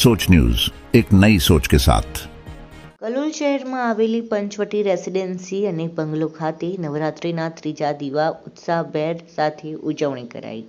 सोच न्यूज एक नई सोच के साथ કલોલ શહેરમાં આવેલી પંચવટી રેસિડેન્સી અને બંગલો ખાતે નવરાત્રિના ત્રીજા દીવા ઉત્સાહભેર સાથે ઉજવણી કરાઈ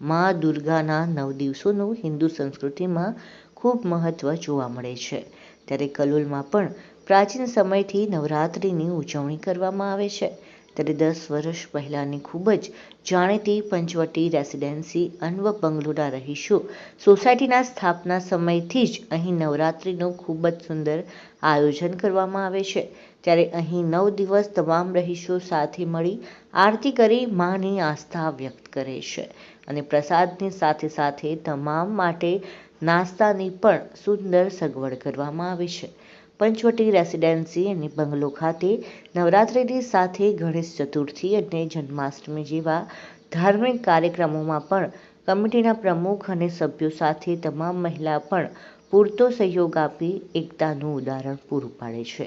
મા દુર્ગાના નવ દિવસોનું હિન્દુ સંસ્કૃતિમાં ખૂબ મહત્વ જોવા મળે છે ત્યારે કલોલમાં પણ પ્રાચીન સમયથી નવરાત્રિની ઉજવણી કરવામાં આવે છે ત્યારે દસ વર્ષ પહેલાંની ખૂબ જ જાણીતી પંચવટી રેસિડેન્સી અન્વ બંગલોના રહીશો. સોસાયટીના સ્થાપના સમયથી જ અહીં નવરાત્રિનું ખૂબ જ સુંદર આયોજન કરવામાં આવે છે. ત્યારે અહીં નવ દિવસ તમામ રહીશો સાથે મળી આરતી કરી માની આસ્થા વ્યક્ત કરે છે અને પ્રસાદની સાથે સાથે તમામ માટે નાસ્તાની પણ સુંદર સગવડ કરવામાં આવી છે. પંચવટી રેસિડેન્સી અને બંગલો ખાતે નવરાત્રિની સાથે ગણેશ ચતુર્થી અને જન્માષ્ટમી જેવા ધાર્મિક કાર્યક્રમોમાં પણ કમિટીના પ્રમુખ અને સભ્યો સાથે તમામ મહિલા પણ પૂરતો સહયોગ આપી એકતાનું ઉદાહરણ પૂરું પાડે છે.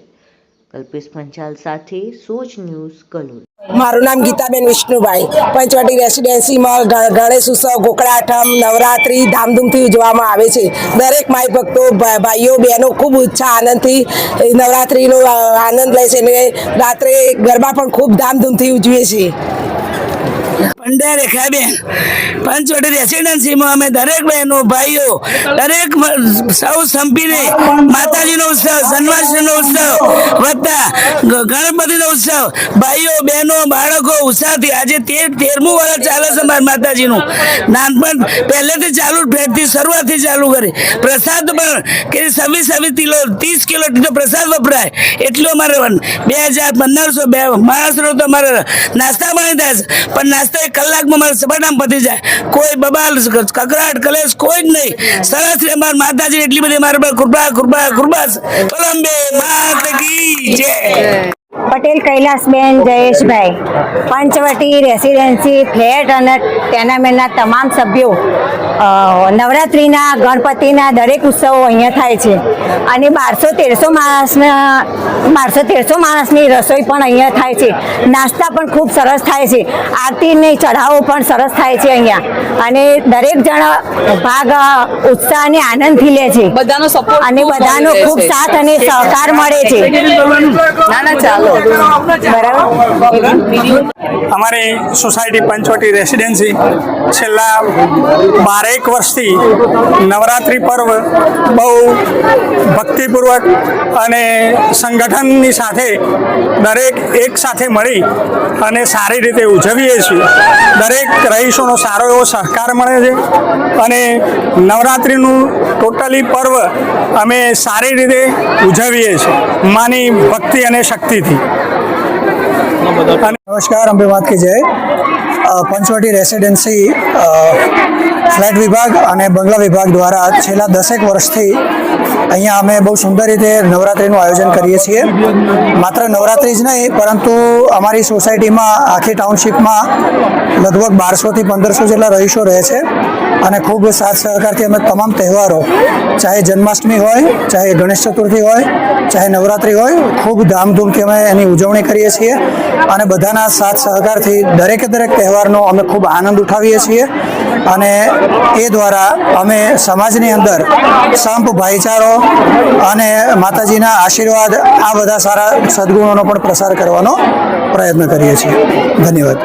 કલ્પેશ પંચાલ સાથે સોચ ન્યૂઝ કલોલ. મારું નામ ગીતાબેન વિષ્ણુભાઈ. પંચવટી રેસિડેન્સીમાં ગણેશ ઉત્સવ, ગોકળાઠમ, નવરાત્રિ ધામધૂમથી ઉજવવામાં આવે છે. દરેક માય ભક્તો ભાઈઓ, બહેનો ખૂબ ઉત્સાહ, આનંદથી નવરાત્રિનો આનંદ લે છે અને રાત્રે ગરબા પણ ખૂબ ધામધૂમથી ઉજવીએ છીએ. પંડ્યા રેખાબેન પંચવટી રેસિડેન્સીમાં અમે દરેક બહેનો, ભાઈઓ, દરેક સૌ સંપીને માતાજીનો ઉત્સવ જન્માષ્ટમીનો ઉત્સવ, વત્તા ગ- ગણપતિનો ઉત્સવ. ભાઈઓ, બહેનો, બાળકો, ઉત્સાહથી આજે તેર તેરમું વર્ષ ચાલે છે મારા માતાજીનું. નાનપણ પહેલેથી ચાલુ ભેટથી શરૂઆતથી ચાલુ કરી. પ્રસાદ પણ કે છવ્વીસ છવ્વીસ કિલો, ત્રીસ કિલો પ્રસાદ વપરાય. એટલો અમારે બે હજાર પંદરસો બે માણસનો તો અમારે નાસ્તા પાણી થાય પણ નાસ્તા એક કલાકમાં મારા સપાટામાં પતી જાય. કોઈ બબાલ, કકરાટ, કલેશ કોઈ જ નહીં. સરસ રે મારા માતાજી, એટલી બધી મારા પર કૃપા કૃપા કૃપા. કોલંબે માત કી જય. પટેલ કૈલાસબેન, જયેશભાઈ. પંચવટી રેસિડેન્સી ફ્લેટ અને ટેનામેન્ટના તમામ સભ્યો. નવરાત્રિના ગણપતિના દરેક ઉત્સવો અહીંયા થાય છે. અને બારસો તેરસો માણસના બારસો તેરસો માણસની રસોઈ પણ અહીંયા થાય છે. નાસ્તા પણ ખૂબ સરસ થાય છે. આરતીની ચઢાવો પણ સરસ થાય છે અહીંયા. અને દરેક જણ ભાગ ઉત્સાહ અને આનંદથી લે છે. બધાનો સપોર્ટ અને બધાનો ખૂબ સાથ અને સહકાર મળે છે. ના ના ચાલો. બરાબર? અમારી સોસાયટી પંચવટી રેસિડેન્સી. છેલ્લા બારેક વર્ષથી નવરાત્રિ પર્વ બહુ ભક્તિપૂર્વક અને સંગઠનની સાથે દરેક એક સાથે મળી અને સારી રીતે ઉજવીએ છીએ. દરેક રહીશોનો સારો એવો સહકાર મળે છે અને નવરાત્રિનું ટોટલી પર્વ અમે સારી રીતે ઉજવીએ છીએ, માની ભક્તિ અને શક્તિથી. નમસ્કાર અંબે વાત કી જય પંચવટી રેસિડેન્સી ફ્લેટ વિભાગ અને બંગલા વિભાગ દ્વારા છેલ્લા દસેક વર્ષથી અહીંયા અમે બહુ સુંદર રીતે નવરાત્રિનું આયોજન કરીએ છીએ. માત્ર નવરાત્રિ જ નહીં, પરંતુ અમારી સોસાયટીમાં, આખી ટાઉનશીપમાં લગભગ બારસોથી પંદરસો જેટલા રહીશો રહે છે અને ખૂબ સાથ સહકારથી અમે તમામ તહેવારો, ચાહે જન્માષ્ટમી હોય, ચાહે ગણેશ ચતુર્થી હોય, ચાહે નવરાત્રિ હોય, ખૂબ ધામધૂમથી અમે એની ઉજવણી કરીએ છીએ. અને બધાના સાથ સહકારથી દરેકે દરેક તહેવારનો અમે ખૂબ આનંદ ઉઠાવીએ છીએ. અને એ દ્વારા અમે સમાજની અંદર સંપ, ભાઈચારો અને માતાજીના આશીર્વાદ, આ બધા સારા સદગુણોનો પણ પ્રસાર કરવાનો પ્રયત્ન કરીએ છીએ. ધન્યવાદ.